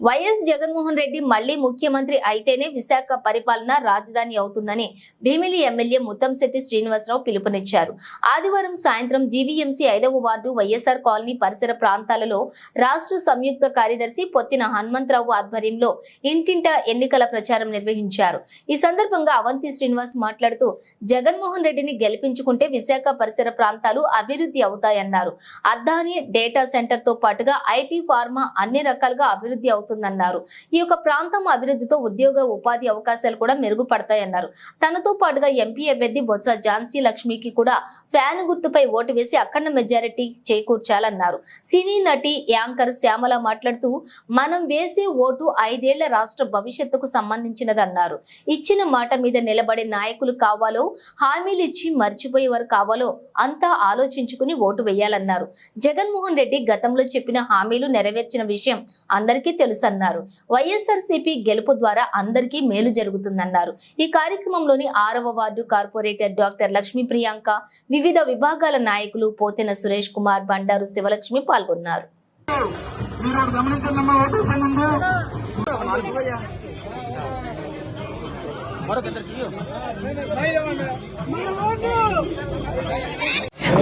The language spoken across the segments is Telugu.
వైఎస్ జగన్మోహన్ రెడ్డి మళ్ళీ ముఖ్యమంత్రి అయితేనే విశాఖ పరిపాలన రాజధాని అవుతుందని భీమిలి ఎమ్మెల్యే ముత్తంశెట్టి శ్రీనివాసరావు పిలుపునిచ్చారు. ఆదివారం సాయంత్రం జీవీఎంసీ ఐదవ వార్డు వైఎస్ఆర్ కాలనీ పరిసర ప్రాంతాలలో రాష్ట్ర సంయుక్త కార్యదర్శి పొత్తిన హనుమంతరావు ఆధ్వర్యంలో ఇంటింట ఎన్నికల ప్రచారం నిర్వహించారు. ఈ సందర్భంగా అవంతి శ్రీనివాస్ మాట్లాడుతూ జగన్మోహన్ రెడ్డిని గెలిపించుకుంటే విశాఖ పరిసర ప్రాంతాలు అభివృద్ధి అవుతాయన్నారు. అద్దాని డేటా సెంటర్తో పాటుగా ఐటీ ఫార్మా అన్ని రకాలుగా అభివృద్ధి అవుతాయి. అవుతుందన్నారు ఈ యొక్క ప్రాంతం అభివృద్ధితో ఉద్యోగ ఉపాధి అవకాశాలు కూడా మెరుగుపడతాయన్నారు. తనతో పాటుగా ఎంపీ అభ్యర్థి బొత్స ఝాన్సీ లక్ష్మికి కూడా ఫ్యాన్ గుర్తుపై ఓటు వేసి అఖండ మెజారిటీ చేకూర్చాలన్నారు. సినీ నటి యాంకర్ శ్యామల మాట్లాడుతూ మనం వేసే ఓటు ఐదేళ్ళ రాష్ట్ర భవిష్యత్తుకు సంబంధించినదన్నారు. ఇచ్చిన మాట మీద నిలబడే నాయకులు కావాలో హామీలు ఇచ్చి మర్చిపోయేవారు కావాలో అంతా ఆలోచించుకుని ఓటు వేయాలన్నారు. జగన్మోహన్ రెడ్డి గతంలో చెప్పిన హామీలు నెరవేర్చిన విషయం అందరికీ తెలుసు. తెలుసన్నారు. వైఎస్ఆర్ గెలుపు ద్వారా అందరికీ మేలు జరుగుతుందన్నారు. ఈ కార్యక్రమంలోని ఆరవ ward corporator doctor Lakshmi Priyanka వివిధ విభాగాల నాయకులు పోతెన సురేష్ కుమార్ బండారు శివలక్ష్మి పాల్గొన్నారు. మీరు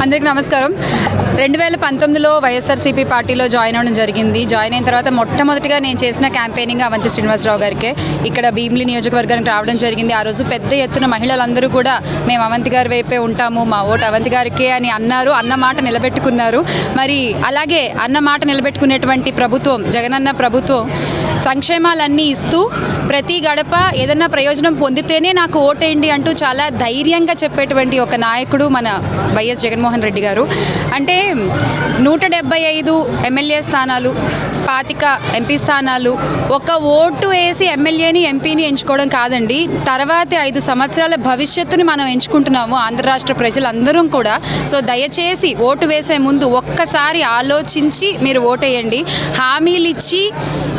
ఒకటి అందరికీ నమస్కారం. రెండు వేల పంతొమ్మిదిలో వైఎస్ఆర్సీపీ పార్టీలో జాయిన్ అవ్వడం జరిగింది. జాయిన్ అయిన తర్వాత మొట్టమొదటిగా నేను చేసిన క్యాంపెయినింగ్ అవంతి శ్రీనివాసరావు గారికి. ఇక్కడ భీమిలి నియోజకవర్గానికి రావడం జరిగింది. ఆ రోజు పెద్ద ఎత్తున మహిళలందరూ కూడా మేము అవంతి గారి వైపే ఉంటాము మా ఓటు అవంతి గారికే అని అన్నారు అన్న మాట నిలబెట్టుకున్నారు. మరి అలాగే అన్న మాట నిలబెట్టుకునేటువంటి ప్రభుత్వం జగనన్న ప్రభుత్వం సంక్షేమాలన్నీ ఇస్తూ ప్రతి గడప ఏదన్నా ప్రయోజనం పొందితేనే నాకు ఓటేయండి అంటూ చాలా ధైర్యంగా చెప్పేటువంటి ఒక నాయకుడు మన వైఎస్ జగన్మోహన్ రెడ్డి గారు. అంటే నూట డెబ్బై ఐదు ఎమ్మెల్యే స్థానాలు పాతిక ఎంపీ స్థానాలు ఒక ఓటు వేసి ఎమ్మెల్యేని ఎంపీని ఎంచుకోవడం కాదండి. తర్వాతి ఐదు సంవత్సరాల భవిష్యత్తుని మనం ఎంచుకుంటున్నాము ఆంధ్ర రాష్ట్ర ప్రజలందరం కూడా. సో దయచేసి ఓటు వేసే ముందు ఒక్కసారి ఆలోచించి మీరు ఓటేయండి. హామీలు ఇచ్చి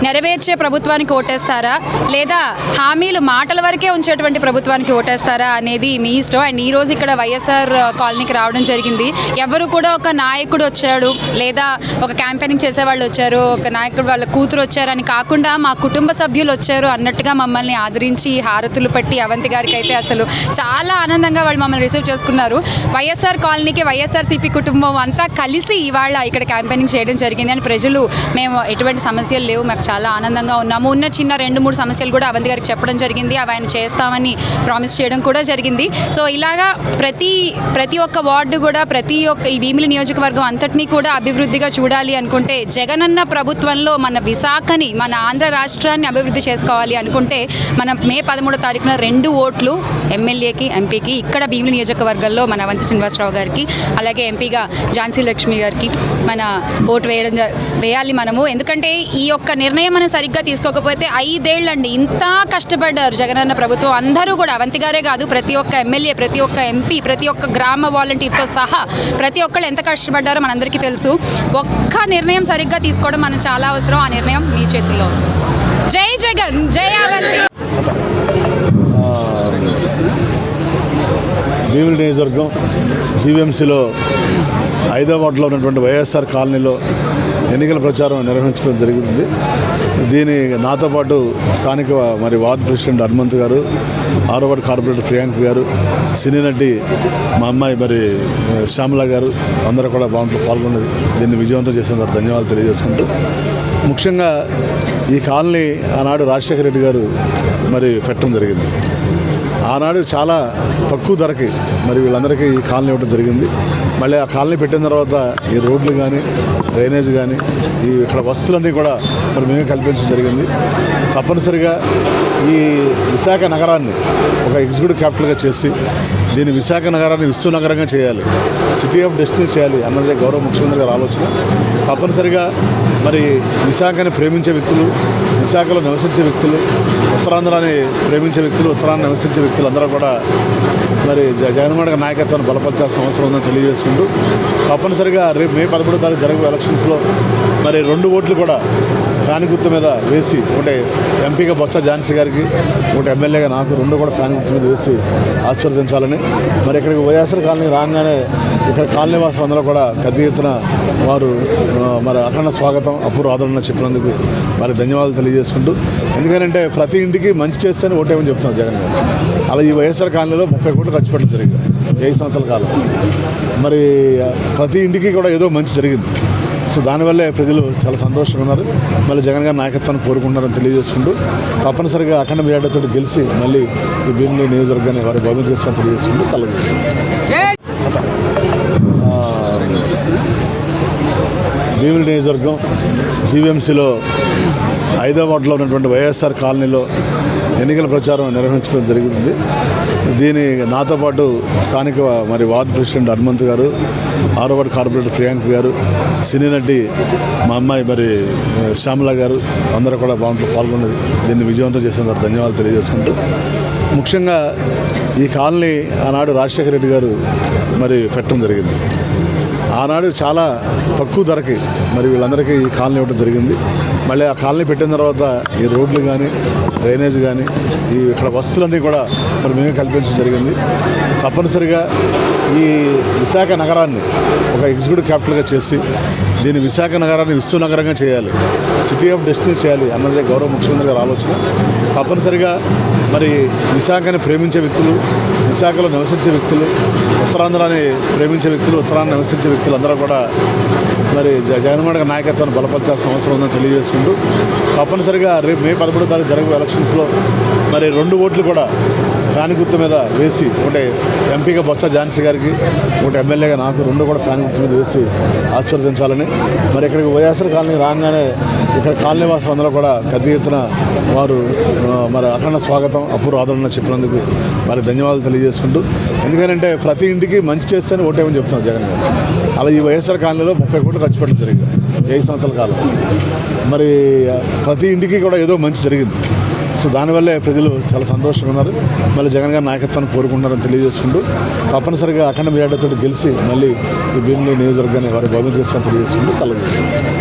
నెరవేర్చే ప్రభుత్వానికి ఓటేస్తారా? లేదా హామీలు మాటల వరకే ఉంచేటువంటి ప్రభుత్వానికి ఓటేస్తారా అనేది మీ ఇష్టం. అండ్ ఈరోజు ఇక్కడ వైఎస్ఆర్ కాలనీకి రావడం జరిగింది. ఎవరు కూడా ఒక నాయకుడు వచ్చాడు లేదా ఒక క్యాంపెయినింగ్ చేసేవాళ్ళు వచ్చారు ఒక నాయకుడు వాళ్ళ కూతురు వచ్చారని కాకుండా మా కుటుంబ సభ్యులు వచ్చారు అన్నట్టుగా మమ్మల్ని ఆదరించి హారతులు పట్టి అవంతి గారికి అయితే అసలు చాలా ఆనందంగా వాళ్ళు మమ్మల్ని రిసీవ్ చేసుకున్నారు. వైఎస్ఆర్ కాలనీకి వైఎస్ఆర్సీపీ కుటుంబం అంతా కలిసి ఇవాళ ఇక్కడ క్యాంపెయినింగ్ చేయడం జరిగింది. అని ప్రజలు మేము ఎటువంటి సమస్యలు లేవు మాకు చాలా ఆనందంగా ఉన్నాము. ఉన్న చిన్న రెండు మూడు సమస్యలు కూడా అవంతి గారికి చెప్పడం జరిగింది. అవి ఆయన చేస్తామని ప్రామిస్ చేయడం కూడా జరిగింది. సో ఇలాగా ప్రతి ప్రతి ఒక్క వార్డు కూడా ప్రతి ఒక్క ఈ భీమిలి నియోజకవర్గం అంతటినీ కూడా అభివృద్ధిగా చూడాలి అనుకుంటే జగనన్న ప్రభుత్వంలో మన విశాఖని మన ఆంధ్ర రాష్ట్రాన్ని అభివృద్ధి చేసుకోవాలి అనుకుంటే మనం మే పదమూడో తారీఖున రెండు ఓట్లు ఎమ్మెల్యేకి ఎంపీకి ఇక్కడ భీమిలి నియోజకవర్గంలో మన అవంతి శ్రీనివాసరావు గారికి అలాగే ఎంపీగా ఝాన్సీ లక్ష్మి గారికి మన ఓటు వేయడం వేయాలి మనము. ఎందుకంటే ఈ యొక్క నిర్ణయం మనం సరిగ్గా తీసుకోకపోతే ఐదేళ్ళండి ఇంత కష్టపడ్డారు జగనన్న ప్రభుత్వం. అందరూ కూడా అవంతి గారే కాదు ప్రతి ఒక్క ఎమ్మెల్యే ప్రతి ఒక్క ఎంపీ ప్రతి ఒక్క గ్రామ వాలంటీర్తో సహా ప్రతి ఒక్కళ్ళు ఎంత కష్టపడ్డారో మనందరికీ తెలుసు. ఒక్క నిర్ణయం సరిగ్గా తీసుకోవడం మనం చాలా అవసరం. ఆ నిర్ణయం మీ చేతిలో జై జగన్! జై అవంతి! భీమిలి నియోజకవర్గం జీవీఎంసీలో ఐదో ఉన్నటువంటి వైఎస్ఆర్ కాలనీలో ఎన్నికల ప్రచారం నిర్వహించడం జరిగింది. దీని నాతో పాటు స్థానిక మరి వార్డు ప్రెసిడెంట్ హనుమంత్ గారు ఆరో వార్డు కార్పొరేటర్ ప్రియాంక గారు సినీ నటి మా అమ్మాయి మరి శ్యామల గారు అందరూ కూడా బాగుంటూ పాల్గొన్నారు దీన్ని విజయవంతం చేసిన వారు ధన్యవాదాలు తెలియజేసుకుంటూ ముఖ్యంగా ఈ కాలనీ ఆనాడు రాజశేఖర రెడ్డి గారు మరి పెట్టడం జరిగింది. ఆనాడు చాలా తక్కువ ధరకి మరి వీళ్ళందరికీ ఈ కాలనీ ఇవ్వడం జరిగింది. మళ్ళీ ఆ కాలనీ పెట్టిన తర్వాత ఈ రోడ్లు కానీ డ్రైనేజ్ కానీ ఈ ఇక్కడ వస్తువులన్నీ కూడా మరి మేమే కల్పించడం జరిగింది. తప్పనిసరిగా ఈ విశాఖ నగరాన్ని ఒక ఎగ్జిక్యూటివ్ క్యాపిటల్గా చేసి దీన్ని విశాఖ నగరాన్ని విశ్వనగరంగా చేయాలి. సిటీ ఆఫ్ డెస్టినీ చేయాలి అన్నదే గౌరవ ముఖ్యమంత్రి గారి ఆలోచన. తప్పనిసరిగా మరి విశాఖని ప్రేమించే వ్యక్తులు విశాఖలో నివసించే వ్యక్తులు ఉత్తరాంధ్రాన్ని ప్రేమించే వ్యక్తులు ఉత్తరాంధ్ర నివసించే వ్యక్తులు అందరూ కూడా మరి జ- జగన్మోహన్ నాయకత్వాన్ని బలపరచాల్సిన అవసరం ఉందని తెలియజేసుకుంటారు చేసుకుంటూ తప్పనిసరిగా రేపు మే పదమూడో తారీఖు జరగబోయే ఎలక్షన్స్లో మరి రెండు ఓట్లు కూడా ఫ్యాన్ గుర్తు మీద వేసి ఒకటి ఎంపీగా బొత్స ఝాన్సీ గారికి ఒకటి ఎమ్మెల్యేగా నాకు రెండు కూడా ఫ్యాన్ గుర్తు మీద వేసి ఆశీర్వదించాలని. మరి ఇక్కడికి వైఎస్ఆర్ కాలనీ రాగానే ఇక్కడ కాలనీ వాసులు అందరూ కూడా పెద్ద ఎత్తున వారు మరి అఖండ స్వాగతం అప్పుడు ఆదరణ చెప్పినందుకు మరి ధన్యవాదాలు తెలియజేసుకుంటూ. ఎందుకంటే ప్రతి ఇంటికి మంచి చేస్తేనే ఓటేమని చెప్తున్నారు జగన్ గారు. అలా ఈ వైఎస్ఆర్ కాలనీలో ముప్పై కోట్లు ఖర్చు పెట్టడం జరిగింది ఐదు సంవత్సరాల కాలం. మరి ప్రతి ఇంటికి కూడా ఏదో మంచి జరిగింది. సో దానివల్లే ప్రజలు చాలా సంతోషంగా ఉన్నారు. మళ్ళీ జగన్ గారి నాయకత్వాన్ని కోరుకుంటున్నారని తెలియజేసుకుంటూ తప్పనిసరిగా అఖండ మేడతో గెలిచి మళ్ళీ ఈ భీమిలి నియోజకవర్గాన్ని వారి బహుమతి చేస్తామని తెలియజేసుకుంటూ సెలవు తీసుకుంటాం భీమిలి నియోజకవర్గం జీవీఎంసీలో ఐదో ఉన్నటువంటి వైఎస్ఆర్ కాలనీలో ఎన్నికల ప్రచారం నిర్వహించడం జరిగింది. దీని నాతో పాటు స్థానిక మరి వార్డు ప్రెసిడెంట్ హనుమంత్ గారు ఆరోవాడ్ కార్పొరేటర్ ప్రియాంక్ గారు సినీ నటి మా అమ్మాయి మరి శ్యామల గారు అందరూ కూడా బాగుంటూ పాల్గొని దీన్ని విజయవంతం చేసిన వారు ధన్యవాదాలు తెలియజేసుకుంటూ ముఖ్యంగా ఈ కాలనీ ఆనాడు రాజశేఖర రెడ్డి గారు మరి పెట్టడం జరిగింది. ఆనాడు చాలా తక్కువ ధరకి మరి వీళ్ళందరికీ ఈ కాలనీ ఇవ్వడం జరిగింది. మళ్ళీ ఆ కాలనీ పెట్టిన తర్వాత ఈ రోడ్లు కానీ డ్రైనేజ్ కానీ ఈ ఇక్కడ వసతులన్నీ కూడా మరి మేమే కల్పించడం జరిగింది. తప్పనిసరిగా ఈ విశాఖ నగరాన్ని ఒక ఎగ్జిక్యూటివ్ క్యాపిటల్గా చేసి దీన్ని విశాఖ నగరాన్ని విశ్వనగరంగా చేయాలి సిటీ ఆఫ్ డెస్టినీ చేయాలి అన్నదే గౌరవ ముఖ్యమంత్రి గారి ఆలోచన. తప్పనిసరిగా మరి విశాఖని ప్రేమించే వ్యక్తులు విశాఖలో నివసించే వ్యక్తులు ఉత్తరాంధ్రాన్ని ప్రేమించే వ్యక్తులు ఉత్తరాంధ్ర నివసించే వ్యక్తులు అందరూ కూడా మరి జ- జగన్మోహన్ నాయకత్వాన్ని బలపరచాల్సిన అవసరం ఉందని తెలియజేసుకుంటూ తప్పనిసరిగా రేపు మే పదమూడో తారీఖు జరగబోయే ఎలక్షన్స్లో మరి రెండు ఓట్లు కూడా ఫ్యాన్ గుర్తు మీద వేసి ఒకటి ఎంపీగా బొత్స ఝాన్సీ గారికి ఒకటి ఎమ్మెల్యేగా నాకు రెండు కూడా ఫ్యాన్ గుర్తు మీద వేసి ఆశీర్వదించాలని. మరి ఇక్కడికి వైఎస్ఆర్ కాలనీ రాగానే ఇక్కడ కాలనీ వాసులు అందరూ కూడా పెద్ద ఎత్తున వారు మరి అఖండ స్వాగతం అప్పుడు ఆదరణ చెప్పినందుకు మరి ధన్యవాదాలు తెలియజేసుకుంటూ. ఎందుకంటే ప్రతి ఇంటికి మంచి చేస్తేనే ఓటేమని చెప్తున్నారు జగన్ గారు. అలా ఈ వైఎస్ఆర్ కాలనీలో ముప్పై కోట్లు ఖర్చు పెట్టడం జరిగింది ఐదు సంవత్సరాల కాలం. మరి ప్రతి ఇంటికి కూడా ఏదో మంచి జరిగింది. సో దానివల్లే ప్రజలు చాలా సంతోషంగా ఉన్నారు. మళ్ళీ జగన్ గారి నాయకత్వాన్ని కోరుకుంటున్నారని తెలియజేసుకుంటూ తప్పనిసరిగా అఖండ మేడతో గెలిచి మళ్ళీ ఈ భీమిలి నియోజకవర్గాన్ని వారి బహుమతి చేస్తామని తెలియజేసుకుంటూ సెలవు తీసుకుంటాం